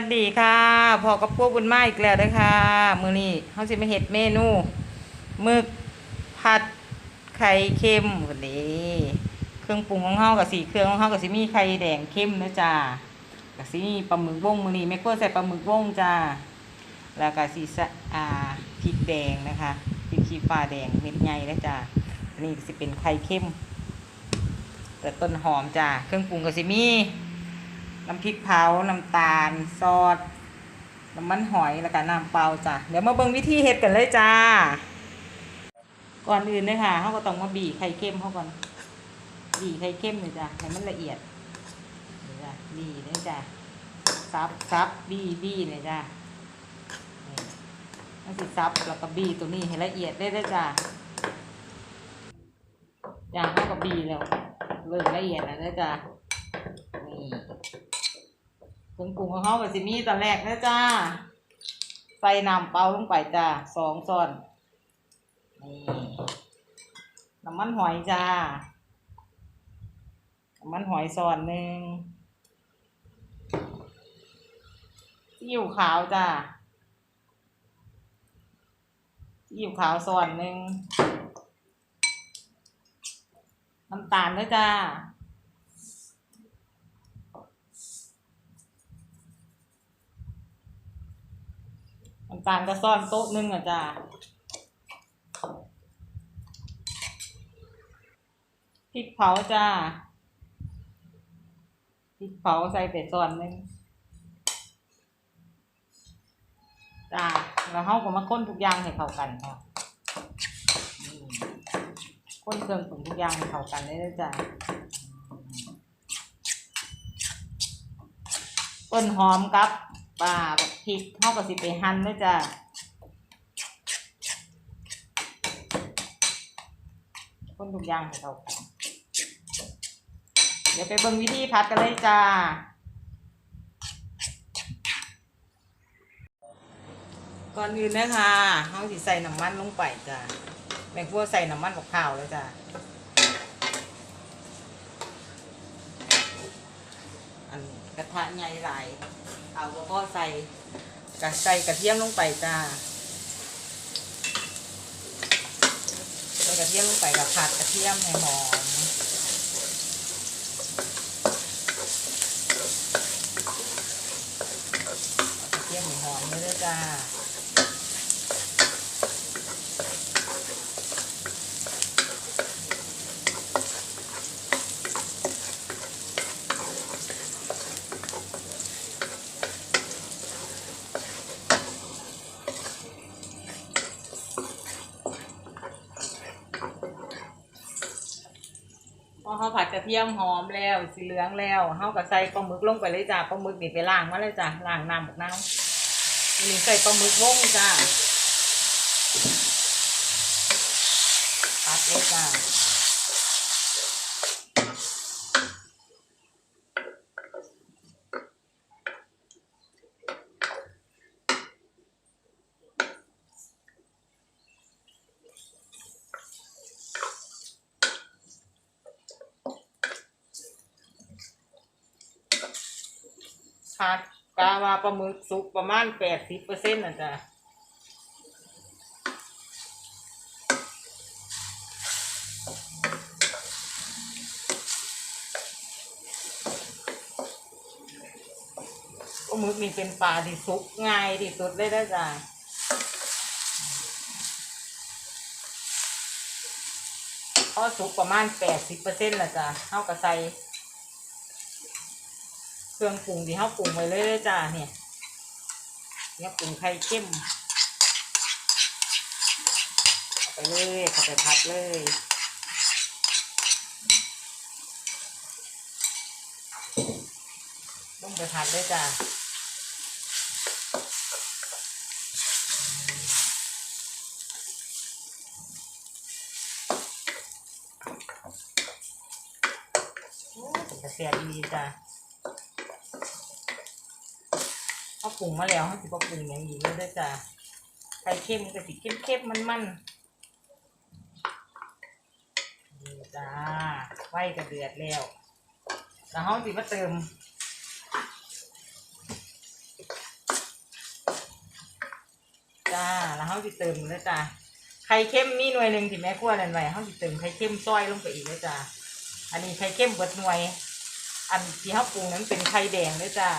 วัสดีค่ะพอกับพวกบุญมาอีกแล้วเด้อค่ะ มือนี้เขาสิมาเฮ็ดเมนูมึกผัดไข่เค็มคนนี้เครื่องปรุงของเฮากับสีเครื่องของเฮากับสิมีไข่แดงเค็มนะจ้ากับสิมีปลาหมึกวงมือนี้แม่ครัวใส่ปลาหมึกวงจ้าแล้วก็สีสะอาพริกแดงนะคะพริกขี้ฟ้าแดงเม็ดใหญ่นะจ้าอันนี้ก็สิเป็นไข่เค็มแต่ต้นหอมจ้าเครื่องปรุงก็สิมี น้ำพริกเผา น้ำตาล ซอส น้ำมันหอย แล้วก็น้ำเปล่าจ้ะ เดี๋ยวมาเบิ่งวิธีเฮ็ดกันเลยจ้า ก่อนอื่นเลยค่ะเขาก็ต้องมาบีไข่เค็มเขาก่อน บีไข่เค็มเลยจ้ะ ให้มันละเอียดนี่จ้ะบีเลยจ้ะ ซับซับบีบีเลยจ้ะนี่นสิซับแล้วก็บีตัวนี้ให้ละเอียดได้เลยจ้ะจ้ะเขาก็บีแล้ว เริ่มละเอียดแล้วเด้จ้ะ เครื่งปรุงของเขาแบบสิมีตอนแรกนะจ้า ใส่น้ำเปล่าลงไปจ้าสองช้อนนี่น้ำมันหอยจ้าน้ำมันหอยซอนหนึ่งซีอิ๊วขาวจ้าซีอิ๊วขาวซอนหนึ่งน้ำตาลด้วยจ้า น้ำตาลก็ซ่อนโต๊ะหนึงอะจ้าพริกเผาจ้าพริกเผาใส่ไปซ่อนหนึงจ้าแล้วเขาก็มาค้นทุกอย่างให้เข้ากันค่ะค้นเครื่องปรุงทุกอย่างให้เข้ากันได้เลยจ้าต้นหอมกับ ปลาแบบพริกเขาก็สิไปหั่นเลยจ้าคนทุกอย่างให้เขาเดี๋ยวไปเบิ่งวิธีพัดกันเลยจ้า ก่อนอื่นนะคะเขาสิใส่น้ำมันลงไปจ้าแม่ครัวใส่น้ำมันกับข้าวเลยจ้า อันกระทะใหญ่หลายเอาก็พอใส่กระใส่กระเทียมลงไปจ้าใส่กระเทียมลงไปกับผัดกระเทียมให้หอมกระเทียมหอมเลยจ้า พ อเขาผัดกระเทียมหอมแล้วสีเหลืองแล้วเขาก็ใส่ปลาหมึกลงไปเลยจ้าปลาหมึกนี่ไปล้างมาเลยจ้าล้างน้ำหมกน้ำทีนี้ใส่ปลาหมึกวงจ้าปัดเลยจ้า ผัดกาว่าปลาหมึกสุกประมาณแปดสิบเปอร์เซ็นต์นะจ้าปลาหมึกนี่เป็นปลาที่สุกง่ายที่สุดเลยนะจ้าพอสุกประมาณแปดสิบเปอร์เซ็นต์ละจ้าเท่ากับใส่ เครื่องปรุงที่เขาปรุงไว้เลยเลยจ้าเนี่ยเนี่ยปรุงไข่เข้มเอาไปเลยเข้าไปผัดเลยต้องไปผัดเลยจ้าโอ้เป็นกระเสียดีจ้า เอาปรุงมาแล้วเขาสิบปรุงอย่างนี้เลยด้จ้ะไข่เค็มก็สิเข้มเข้มมันมันๆนี่จ้าไฟกระเดือดแล้วแล้วเขาสิมาเติมจ้าแล้วเขาสิเติมเลยจ้าไข่เค็มมีหน่วยหนึ่งที่แม่ครัวนั่นไว้เขาสิเติมไข่เค็มซอยลงไปอีกเลยจ้าอันนี้ไข่เค็มเบิดหน่วย อันที่เขาปรุงนั้นเป็นไข่แดงเลยจ้า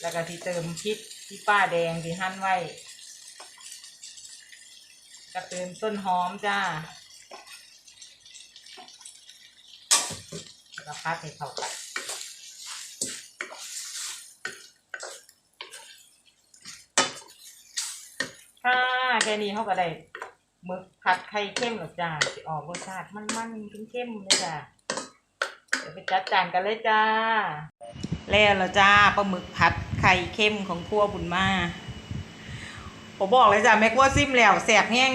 แล้วก็ที่เติมพริกที่ป้าแดงที่หั่นไว้ก็เติมต้นหอมจ้าแล้วพัดให้เข้ากันค่ะแค่นี้เขาก็ได้หมึกผัดไข่เข้มหรอจ้าสิออกรสชาติมันๆเข้มๆเลยจ้าเดี๋ยวไปจัดจานกันเลยจ้าแล้วละจ้าปลาหมึกผัด ข่เข้มของครัวบุญมาผมบอกเลยจ้าแม่ครัวซิมแล้วแสบแห้ง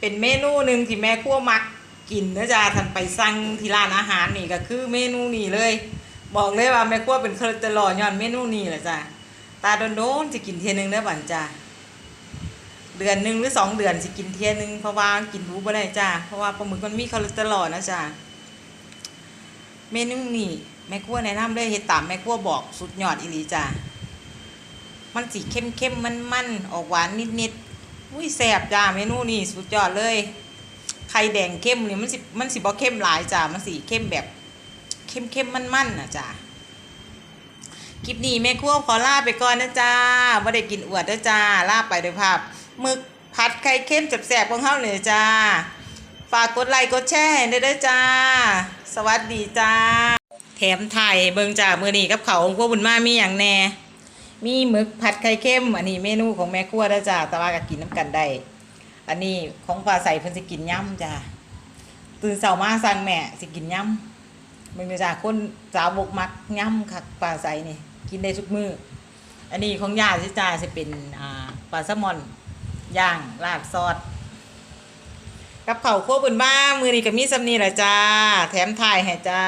เป็นเมนูหนึ่งที่แม่ครัวมักกินนะจ้าทันไปสั่งที่ร้านอาหารนี่ก็คือเมนูนี้เลย บอกเลยว่าแม่ครัวเป็นเคยตลอดย้อนเมนูนี้แหละจ้าตาโดนๆจะกินเทียหนึงได้อบันจ้าเดือนหนึ่งหรือสองเดือนสิกินเทียหนึงเพราะว่ากินรู้บ่ได้จ้าเพราะว่าปลาหมึกมันมีคอเลสเตอรอลนะจ้าเมนูนี่แม่ครัวแนะนำเลยเฮ็ดตามแม่ครัวบอกสุดยอดอีหลีจ้า มันสีเข้มเข้มมันมันออกหวานนิดนิดๆอุ้ยแซ่บจ้าเมนูนี่สุดยอดเลยไข่แดงเข้มนี่มันสิมันสิบ่เข้มหลายจ้ามันสีเข้มแบบเข้มเข้มมันมันนะจ้าคลิปนี้แม่ครัวขอลาไปก่อนนะจ้าบ่ได้กินอวดนะจ้าลาไปโดวยภาพหมึกผัดไข่เค็มแสบๆของเขาเลยจ้า ฝากกดไลค์กดแชร์ให้ด้วยเด้อจ้า สวัสดีจ้า แถมไทยเบิงจ่ามือนี้กับเขาวของพวกบุญมามีอย่างแน่ มีหมึกผัดไข่เค็มอันนี้เมนูของแม่ครัวเด้อจ้าแต่ว่าก็กินน้ำกันได้ อันนี้ของปลาใส่เพิ่นสิกินย่ำจ้าตื่นเช้ามาสั่งแม่สิกินย่ำเบิ่งเด้อจ้าคนสาวบกมักย่ำคักปลาใส่นี่กินได้ทุกมืออันนี้ของย่าสิจ้าสิเป็นอ่าปลาแซลมอนย่างราดซอสกับเขาวคั่วบุญบ้ามือนี้ก็มีสำนีแหละจ้า แถมถ่ายให้จ้า